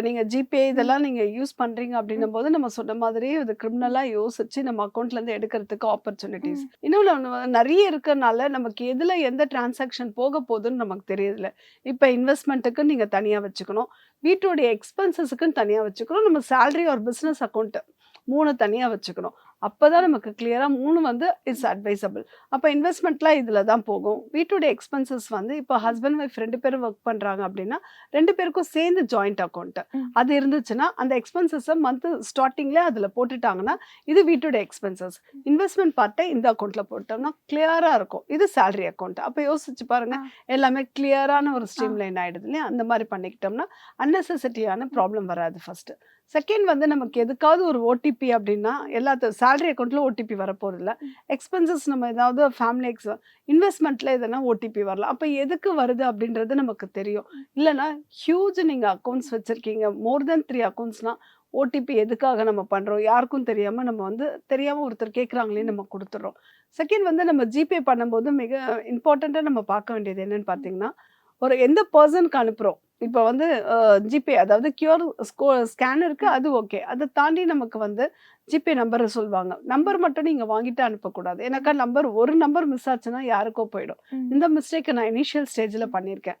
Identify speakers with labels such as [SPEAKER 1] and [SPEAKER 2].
[SPEAKER 1] இப்போ நீங்கள் ஜிபே இதெல்லாம் நீங்கள் யூஸ் பண்ணுறீங்க அப்படின்னும் போது நம்ம சொன்ன மாதிரி இது கிரிமினலாக யோசிச்சு நம்ம அக்கௌண்ட்லேருந்து எடுக்கிறதுக்கு ஆப்பர்ச்சுனிட்டிஸ் இன்னொன்று நிறைய இருக்கறனால நமக்கு எதில் எந்த டிரான்சாக்ஷன் போக போகுதுன்னு நமக்கு தெரியல இப்போ இன்வெஸ்ட்மெண்ட்டுக்கு நீங்கள் தனியாக வச்சுக்கணும். வீட்டுடைய எக்ஸ்பென்சஸுக்குன்னு தனியாக வச்சுக்கணும். நம்ம சேலரி ஒரு பிஸ்னஸ் அக்கௌண்ட்டு மூணு தனியாக வச்சுக்கணும். அப்போ தான் நமக்கு கிளியராக மூணு வந்து இட்ஸ் அட்வைசபிள் அப்போ இன்வெஸ்ட்மெண்ட்லாம் இதில் தான் போகும். வீட்டுடைய எக்ஸ்பென்சஸ் வந்து இப்போ ஹஸ்பண்ட் ஒய்ஃப் ரெண்டு பேரும் ஒர்க் பண்ணுறாங்க அப்படின்னா ரெண்டு பேருக்கும் சேர்ந்து ஜாயிண்ட் அக்கௌண்ட்டு. அது இருந்துச்சுன்னா அந்த எக்ஸ்பென்சஸை மந்த் ஸ்டார்டிங்லேயே அதில் போட்டுட்டாங்கன்னா இது வீட்டுடைய எக்ஸ்பென்சஸ் இன்வெஸ்ட்மெண்ட் பார்ட்டை இந்த அக்கௌண்ட்டில் போட்டோம்னா கிளியராக இருக்கும். இது சேலரி அக்கௌண்ட் அப்போ யோசிச்சு பாருங்க. எல்லாமே கிளியரான ஒரு ஸ்ட்ரீம் லைன் ஆயிடுது இல்லையா? அந்த மாதிரி பண்ணிக்கிட்டோம்னா அன்னெசசிட்டியான ப்ராப்ளம் வராது ஃபர்ஸ்ட் செகண்ட் வந்து நமக்கு எதுக்காவது ஒரு ஓடிபி அப்படின்னா எல்லாத்த சேலரி அக்கௌண்ட்ல ஓடிபி வரப்போறது இல்லை எக்ஸ்பென்சஸ் நம்ம ஏதாவது ஃபேமிலி எக்ஸ் இன்வெஸ்ட்மெண்ட்ல எதனா ஓடிபி வரலாம் அப்போ எதுக்கு வருது அப்படின்றது நமக்கு தெரியும். இல்லைன்னா ஹியூஜ் நீங்க அக்கௌண்ட்ஸ் வச்சிருக்கீங்க. மோர் தென் த்ரீ அக்கௌண்ட்ஸ்னா ஓடிபி எதுக்காக நம்ம பண்றோம்? யாருக்கும் தெரியாம நம்ம வந்து தெரியாம ஒருத்தர் கேட்குறாங்களே நம்ம கொடுத்துட்றோம் செகண்ட் வந்து நம்ம ஜிபே பண்ணும்போது மிக இம்பார்ட்டண்ட்டாக நம்ம பார்க்க வேண்டியது என்னன்னு பார்த்தீங்கன்னா ஒரு எந்த பர்சனுக்கு அனுப்புகிறோம் இப்போ வந்து ஜிபே அதாவது கியூஆர் ஸ்கோ ஸ்கேனருக்கு அது ஓகே. அதை தாண்டி நமக்கு வந்து ஜிபே நம்பரை சொல்லுவாங்க. நம்பர் மட்டும் நீங்கள் வாங்கிட்டு அனுப்பக்கூடாது. ஏன்னாக்கா நம்பர் ஒரு நம்பர் மிஸ் ஆச்சுன்னா யாருக்கோ போயிடும். இந்த மிஸ்டேக்கை நான் இனிஷியல் ஸ்டேஜில் பண்ணியிருக்கேன்.